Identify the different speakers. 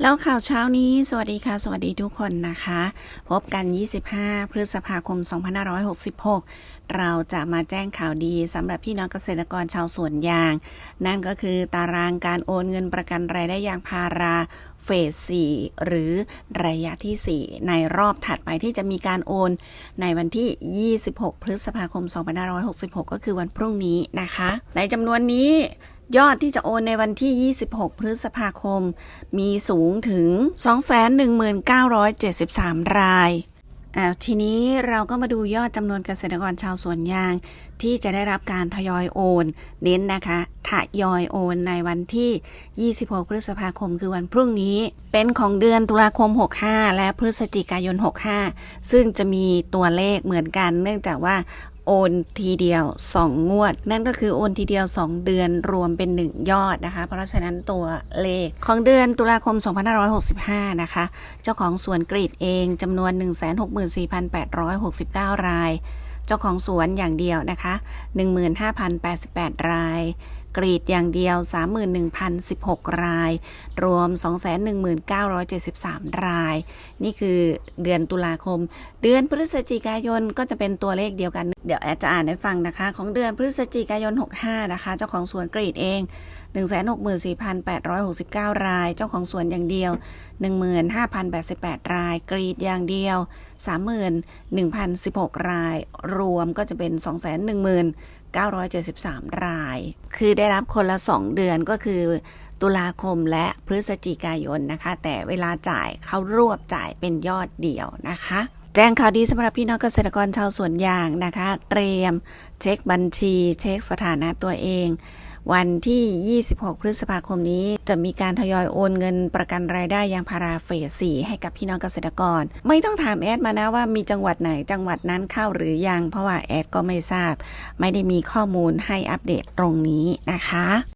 Speaker 1: แล้วข่าวเช้านี้ สวัสดีค่ะ สวัสดีทุกคนนะคะ พบกัน 25 พฤษภาคม 2566 เราจะมาแจ้งข่าวดีสำหรับพี่น้องเกษตรกรชาวสวนยาง นั่นก็คือตารางการโอนเงินประกันรายได้ยางพาราเฟส 4 หรือระยะที่ 4 ในรอบถัดไปที่จะมีการโอนในวันที่ 26 พฤษภาคม 2566 ก็คือวันพรุ่งนี้นะคะ ในจำนวนนี้ ยอดที่จะโอนในวันที่ 26 พฤษภาคม มีสูงถึง 219,73 รายอ่าทีนี้เราก็มาดูยอดจำนวนเกษตรกรชาวสวนยาง ที่จะได้รับการทยอยโอน เน้นนะคะทยอยโอนในวันที่ 26 พฤษภาคมคือวันพรุ่งนี้ เป็นของเดือนตุลาคม 65 และพฤศจิกายน 65 ซึ่งจะมีตัวเลขเหมือนกัน เนื่องจากว่า โอนทีเดียว 2 งวด นั่นก็คือโอนทีเดียว 2 เดือนรวมเป็น 1 ยอดนะคะ เพราะฉะนั้นตัวเลขของเดือนตุลาคม 2565 นะคะ เจ้าของสวนกรีดเองจำนวน 164,869 ราย เจ้าของสวนอย่างเดียวนะคะ 15,088 ราย กรีดอย่างเดียว 31,016 ราย รวม 219,73 ราย นี่คือเดือนตุลาคม เดือนพฤศจิกายนก็จะเป็นตัวเลขเดียวกัน เดี๋ยวแอดจะอ่านให้ฟังนะคะ ของเดือนพฤศจิกายน 65 นะคะ เจ้าของสวนกรีดเอง164,869 ราย เจ้าของสวนอย่างเดียว 15,088 ราย กรีดอย่างเดียว 31,016 ราย รวมก็จะเป็น 219,73 ราย คือได้รับคนละ 2 เดือนก็คือ ตุลาคมและพฤศจิกายนนะคะ แต่เวลาจ่ายเขารวบจ่ายเป็นยอดเดียวนะคะ แจ้งข่าวดีสำหรับพี่น้องเกษตรกรชาวสวนยางนะคะ เตรียม เช็คบัญชี เช็คสถานะตัวเอง วันที่ 26 พฤษภาคมนี้จะมีการทยอยโอนเงินประกันรายได้ยางพาราเฟส4ให้กับพี่น้องเกษตรกร ไม่ต้องถามแอดมานะว่ามีจังหวัดไหนจังหวัดนั้นเข้าหรือยัง เพราะว่าแอดก็ไม่ทราบ ไม่ได้มีข้อมูลให้อัปเดตตรงนี้นะคะ